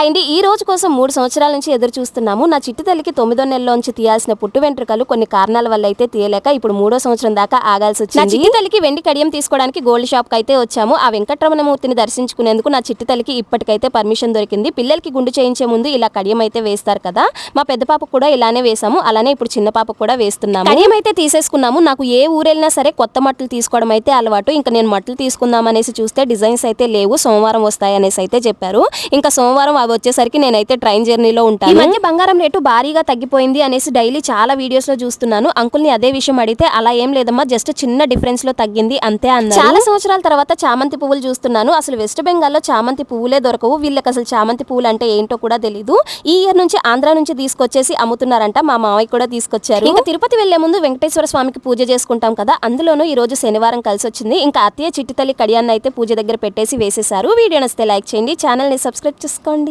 Hi అండి ఈ రోజు కోసం మూడు సంవత్సరాల నుంచి ఎదురు చూస్తున్నాము. నా చిట్టి తల్లికి తొమ్మిదో నెలలోంచి తీయాల్సిన పుట్టు వెంట్రుకలు కొన్ని కారణాల వల్ల అయితే తీయలేక ఇప్పుడు మూడో సంవత్సరం దాకా ఆగాల్సి వచ్చింది. నా చిట్టి తల్లికి వెండి కడియం తీసుకోవడానికి గోల్డ్ షాప్కి అయితే వచ్చాము. ఆ వెంకటరమణమూర్తిని దర్శించుకునేందుకు నా చిట్టి తల్లికి ఇప్పటికైతే పర్మిషన్ దొరికింది. పిల్లలకి గుండు చేయించే ముందు ఇలా కడియం అయితే వేస్తారు కదా. మా పెద్ద పాపకు కూడా ఇలానే వేసాము అలానే ఇప్పుడు చిన్న పాపకు కూడా వేస్తున్నాము. కడియం అయితే తీసేసుకున్నాము. నాకు ఏ ఊరెళ్ళినా సరే కొత్త మట్టలు తీసుకోవడం అయితే అలవాటు. ఇంకా నేను మట్టలు తీసుకుందాం అనేసి చూస్తే డిజైన్స్ అయితే లేవు. సోమవారం వస్తాయి అనేసి అయితే చెప్పారు. ఇంకా సోమవారం అవి వచ్చేసరికి నేనైతే ట్రైన్ జర్నీలో ఉంటాను. ఈ మధ్య బంగారం రేటు భారీగా తగ్గిపోయింది అనేసి డైలీ చాలా వీడియోస్లో చూస్తున్నాను. అంకుల్ని అదే విషయం అడిగితే అలా ఏం లేదమ్మా జస్ట్ చిన్న డిఫరెన్స్లో తగ్గింది అంతే అన్నారు. చాలా సంవత్సరాల తర్వాత చామంతి పువ్వులు చూస్తున్నాను. అసలు వెస్ట్ బెంగాల్లో చామంతి పువ్వులే దొరకవు. వీళ్ళకి అసలు చామంతి పువ్వులు అంటే ఏంటో కూడా తెలియదు ఈ ఇయర్ నుంచి ఆంధ్ర నుంచి తీసుకొచ్చేసి అమ్ముతున్నారంట. మా మావయ్య కూడా తీసుకొచ్చారు. ఇంకా తిరుపతి వెళ్ళే ముందు వెంకటేశ్వర స్వామికి పూజ చేసుకుంటాం కదా అందులోనూ ఈ రోజు శనివారం కలిసి వచ్చింది ఇంకా అత్తయ్య చిట్టి తల్లి కడియాన్ని అయితే పూజ దగ్గర పెట్టేసి వేసేసారు వీడియో నచ్చితే లైక్ చేయండి ఛానల్ని సబ్స్క్రైబ్ చేసుకోండి.